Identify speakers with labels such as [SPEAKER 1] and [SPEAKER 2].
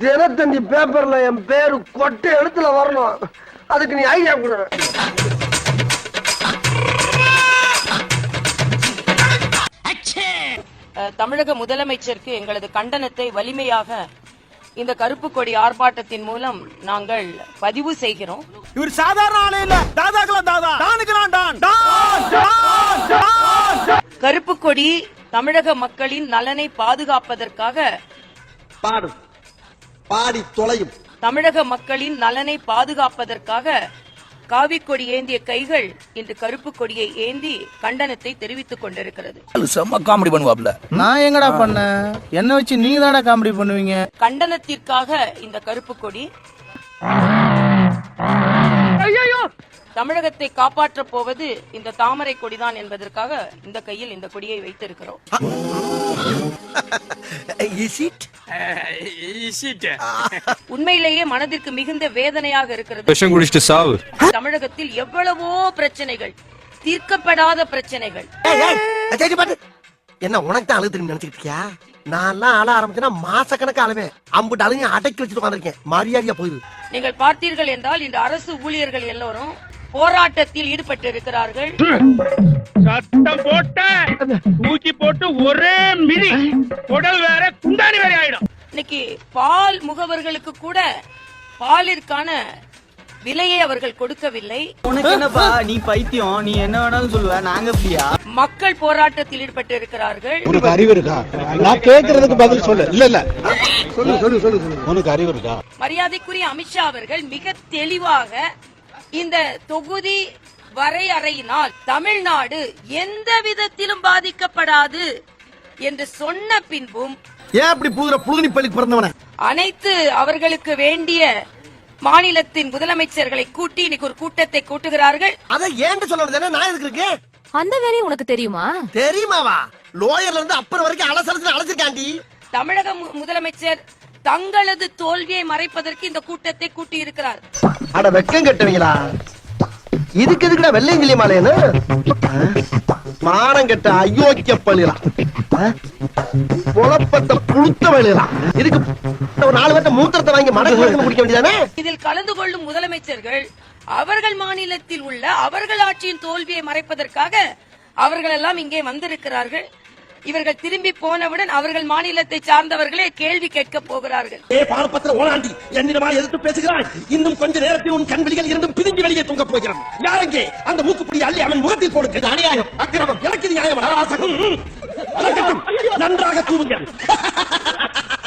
[SPEAKER 1] தினத்தந்தி பேப்பர்ல என் பேரு கொட்டை எழுத்துல வரணும். அதுக்கு நீ ஐடியா கொடு.
[SPEAKER 2] தமிழக முதலமைச்சருக்கு எங்களது கண்டனத்தை வலிமையாக இந்த கருப்பு கொடி ஆர்ப்பாட்டத்தின் மூலம் நாங்கள் பதிவு செய்கிறோம்.
[SPEAKER 3] இவர் சாதாரண ஆளே இல்ல. தாதாக்கெல்லாம் தாதா. டானுக்கெல்லாம் டான் டான் டான் டான்
[SPEAKER 2] கருப்பு கொடி தமிழக மக்களின் நலனை பாதுகாப்பதற்காக
[SPEAKER 1] பாடும் பாடி தொலையும்.
[SPEAKER 2] தமிழக மக்களின் நலனை பாதுகாப்பதற்காக காவி கொடி ஏந்திய கைகள் இன்று கருப்பு கொடியை ஏந்தி கண்டனத்தை தெரிவித்துக் கொண்டிருக்கிறது.
[SPEAKER 4] செம்ம காமெடி பண்ணுவாப்ல
[SPEAKER 5] நான் எங்கடா பண்ணேன்? என்ன வச்சு நீங்க தானடா காமெடி பண்ணுவீங்க?
[SPEAKER 2] கண்டனத்திற்காக இந்த கருப்பு கொடி. தமிழகத்தை காப்பாற்றப் போவது இந்த தாமரை கொடிதான் என்பதற்காக இந்த கையில் இந்த கொடியை வைத்திருக்கிறோம். உண்மையிலேயே மனதிற்கு மிகுந்த வேதனையாக இருக்கிறது.
[SPEAKER 6] விஷம் குடிச்சிட்டு சாவு.
[SPEAKER 2] தமிழகத்தில் எவ்வளவோ பிரச்சனைகள் தீர்க்கப்படாத பிரச்சனைகள்.
[SPEAKER 1] என்ன உனக்கு தான் அழுது திரும்பி நினைச்சிட்டு இருக்கியா? நான் எல்லாம் அழ ஆரம்பிச்சேன்னா மாசக்கணக்கு அழுவேன். அம்புட்டு அழுங்க அடக்கி வச்சுட்டு உட்காந்துருக்கேன் மரியாதையா போயிரு.
[SPEAKER 2] நீங்கள் பார்த்தீர்கள் என்றால் இந்த அரசு ஊழியர்கள் எல்லோரும் போராட்டத்தில் ஈடுபட்டு இருக்கிறார்கள்
[SPEAKER 7] சத்தம் போட்ட தூக்கி போட்டு ஒரே மிதி. குடல் வேற குண்டானி வேற ஆயிடும்.
[SPEAKER 2] இன்னைக்கு பால் முகவர்களுக்கு கூட பாலிற்கான விலையை அவர்கள் கொடுக்கவில்லை.
[SPEAKER 5] உனக்கு என்னப்பா? நீ பைத்தியம். நீ என்ன வேணாலும் சொல்லுவ. நாங்க ஃப்ரீயா
[SPEAKER 2] மக்கள் போராட்டத்தில் ஈடுபட்டு இருக்கிறார்கள்
[SPEAKER 8] உனக்கு அறிவு இருக்கா? நான் கேட்கறதுக்கு பதில் சொல்லு. இல்ல இல்ல. சொல்லு சொல்லு சொல்லு சொல்லு. உனக்கு அறிவு இருக்கா?
[SPEAKER 2] மரியாதைக்குரிய அமித்ஷா அவர்கள் மிக தெளிவாக இந்த தொகுதி வரையறையினால் தமிழ்நாடு எந்த விதத்திலும் பாதிக்கப்படாது என்று சொன்ன பின்பும்
[SPEAKER 1] ஏன் அப்படி புதுர புழுகனி பள்ளிக்கு பிறந்தவன?
[SPEAKER 2] அனைத்து அவர்களுக்கு வேண்டிய மாநிலத்தின் முதலமைச்சர்களை கூட்டி இன்னைக்கு ஒரு கூட்டத்தை கூட்டுகிறார்கள்.
[SPEAKER 1] அத ஏன்ட்டு சொல்ல நான் எதுக்கு இருக்கேன்
[SPEAKER 9] அந்த வேலையும் உனக்கு தெரியுமா?
[SPEAKER 1] தெரியுமாவா? லோயர்ல இருந்து அப்புறம் வரைக்கும் அலசலத்துல அழைச்சிருக்காண்டி
[SPEAKER 2] தமிழக முதலமைச்சர் தங்களது தோல்வியை மறைப்பதற்கு இந்த கூட்டத்தை கூட்டி இருக்கிறார்
[SPEAKER 1] அட வெக்கம் கட்டுவீங்களா? இதுக்கு எதுக்குடா வெள்ளையங்கிலி மாலையன்னு மானம் கெட்ட அயோக்கிய பள்ளிலாம் புலப்பத்த புழுத்த வழியலாம் இதுக்கு ஒரு நாலு பேர்த்த மூத்திரத்தை வாங்கி மடங்கு குடிக்க வேண்டியதானே?
[SPEAKER 2] இதில் கலந்து கொள்ளும் முதலமைச்சர்கள் அவர்கள் மாநிலத்தில் உள்ள அவர்கள் ஆட்சியின் தோல்வியை மறைப்பதற்காக அவர்கள் எல்லாம் இங்கே வந்திருக்கிறார்கள். இவர்கள் திரும்பி போனவுடன் அவர்கள் மாநிலத்தை சார்ந்தவர்களே கேள்வி கேட்க போகிறார்கள்.
[SPEAKER 1] ஏ பார்ப்பத்திர ஓலாண்டி என்னிடமா எதிர்த்து பேசுகிறாய்? இன்னும் கொஞ்ச நேரத்தில் உன் கண்வெளிகள் இருந்தும் பிரிஞ்சு வெளியே தூங்க போகிறான் யாரெங்கே? அந்த மூக்குப்பிடி அள்ளி அவன் முகத்தில் போடுங்க அநியாயம். அக்கிரமம். எனக்கு நியாயம். நன்றாக தூவுங்கள்